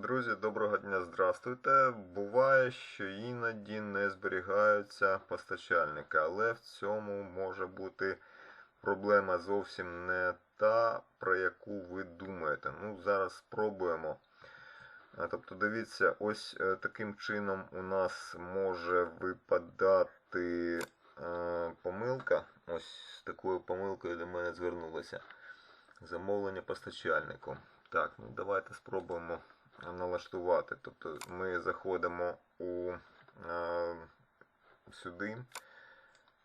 Друзі, доброго дня, здравствуйте. Буває, що іноді не зберігаються постачальники, але в цьому може бути проблема зовсім не та, про яку ви думаєте. Ну, зараз спробуємо. Тобто, дивіться, ось е, таким чином у нас може випадати е, помилка. Ось з такою помилкою до мене звернулося. Замовлення постачальнику. Так, ну давайте спробуємо налаштувати. Тобто ми заходимо у, е, сюди,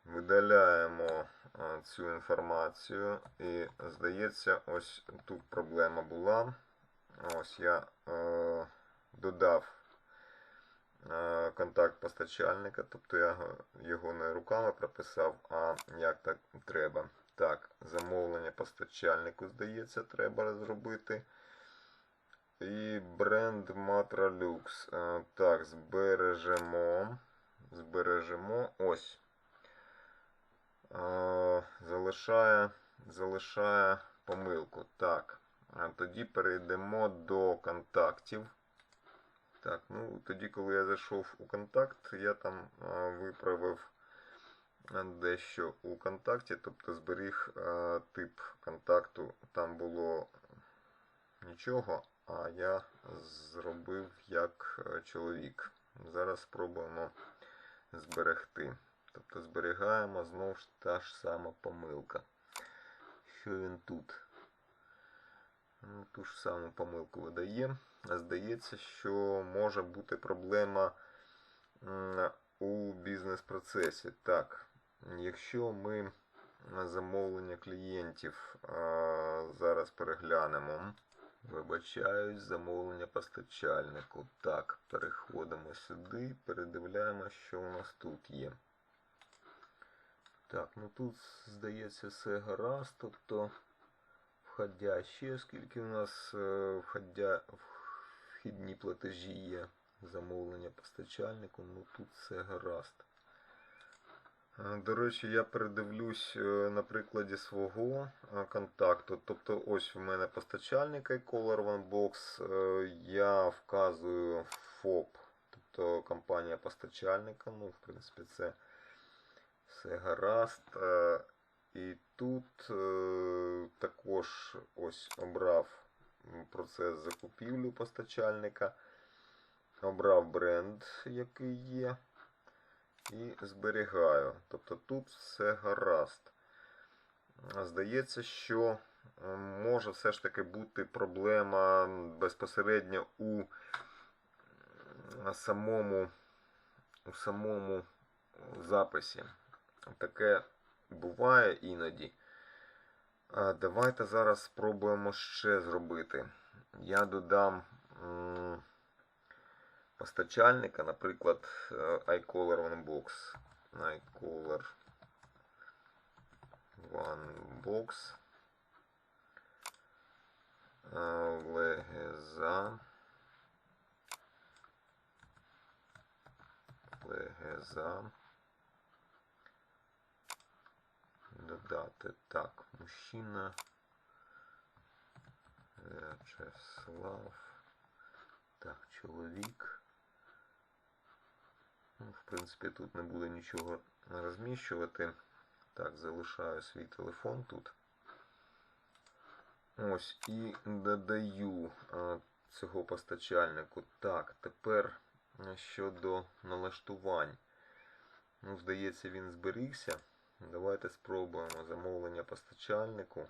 видаляємо е, цю інформацію, і здається, ось тут проблема була. Ось я е, додав е, контакт постачальника, тобто я його не руками прописав, а як так треба. Так, замовлення постачальнику, здається, треба зробити. І бренд Matralux. Е, Так, збережемо. Збережемо. Ось. Е, Залишає, залишає помилку. Так. А тоді перейдемо до контактів. Так, ну тоді, коли я зайшов у контакт, я там е, виправив дещо у контакті, тобто зберіг тип контакту. Там було нічого, я зробив як е, чоловік. Зараз спробуємо зберегти. Тобто зберігаємо знову ж та ж сама помилка. Що він тут? Ну, Ту ж саму помилку видає. Здається, що може бути проблема у бізнес-процесі. Так, якщо ми замовлення клієнтів зараз переглянемо. Вибачаюсь, замовлення постачальнику. Так, переходимо сюди, передивляємо, що у нас тут є. Так, ну тут, здається, все гаразд, тобто входящі, оскільки у нас е, входя, вхідні платежі є замовлення постачальнику, ну тут все гаразд. Е, До речі, я передивлюсь е, на прикладі свого е, контакту. Тобто, ось в мене постачальник iColor OneBox. Я вказую ФОП, тобто компанія постачальника. Ну, в принципі, це все гаразд. І тут також ось обрав процес закупівлі постачальника, обрав бренд, який є і зберігаю. Тобто тут все гаразд. Здається, що може все ж таки бути проблема безпосередньо у самому, у самому записі. Таке буває іноді. Давайте зараз спробуємо ще зробити. Я додам постачальника, наприклад, е, iColor OneBox. iColor OneBox. Легеза. Легеза. Додати. Так, мужчина. Вячеслав. Так, чоловік. В принципі, тут не буде нічого розміщувати. Так, залишаю свій телефон тут. Ось, і додаю а, цього постачальнику. Так, тепер щодо налаштувань. Ну, здається, він зберігся. Давайте спробуємо замовлення постачальнику.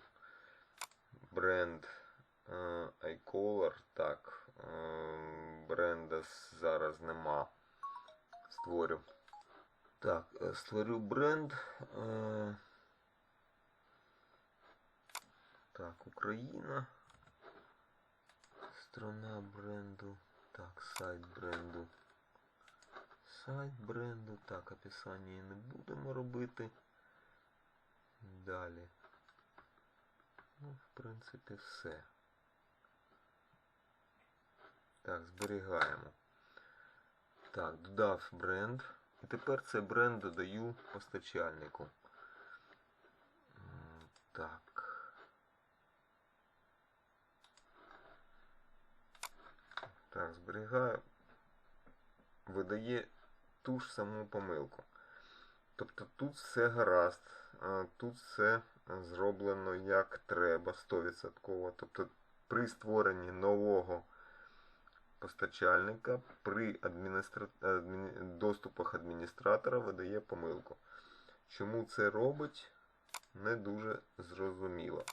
Бренд е, iColor. Так, е, бренда зараз нема. Створю. Так, е, створю бренд. Е, так, Україна. Страна бренду. Так, сайт бренду. Сайт бренду. Так, описання не будемо робити. Далі. Ну, в принципі, все. Так, зберігаємо. Так, додав бренд. І тепер цей бренд додаю постачальнику. Так. Так, зберігаю. Видає ту ж саму помилку. Тобто тут все гаразд, тут все зроблено як треба 100%. Тобто при створенні нового постачальника при адміністра... адміні... доступах адміністратора видає помилку. Чому це робить, не дуже зрозуміло.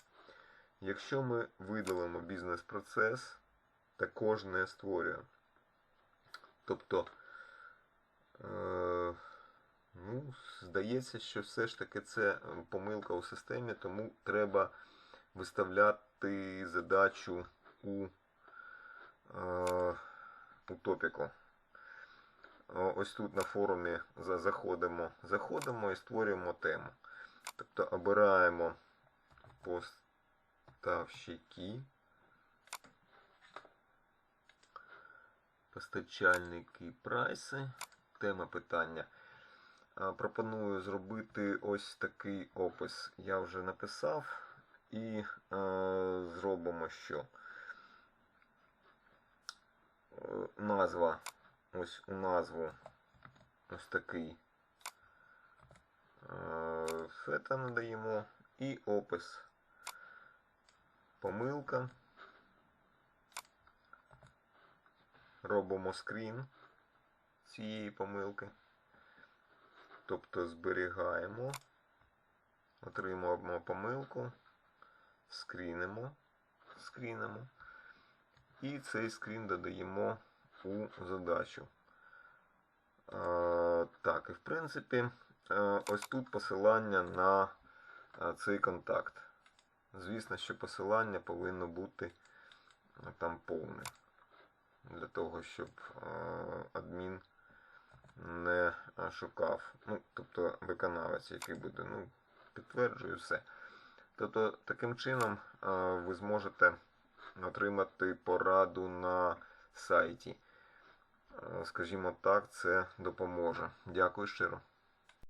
Якщо ми видалимо бізнес-процес, також не створює. Тобто, е, ну, здається, що все ж таки це помилка у системі, тому треба виставляти задачу у топіку. Ось тут на форумі заходимо, заходимо і створюємо тему. Тобто обираємо поставщики, постачальники прайси, тема питання. Пропоную зробити ось такий опис. Я вже написав і е, зробимо що. Е, Назва. Ось у назву ось такий е, фета надаємо і опис. Помилка. Робимо скрін цієї помилки. Тобто зберігаємо, отримуємо помилку, скрінимо, скрінимо. І цей скрін додаємо у задачу. Так, і в принципі, е, ось тут посилання на е, цей контакт. Звісно, що посилання повинно бути е, там повне. Для того, щоб адмін не шукав. Ну, тобто виконавець, який буде, ну, підтверджую все. Тобто, таким чином ви зможете отримати пораду на сайті. Е, Скажімо так, це допоможе. Дякую щиро.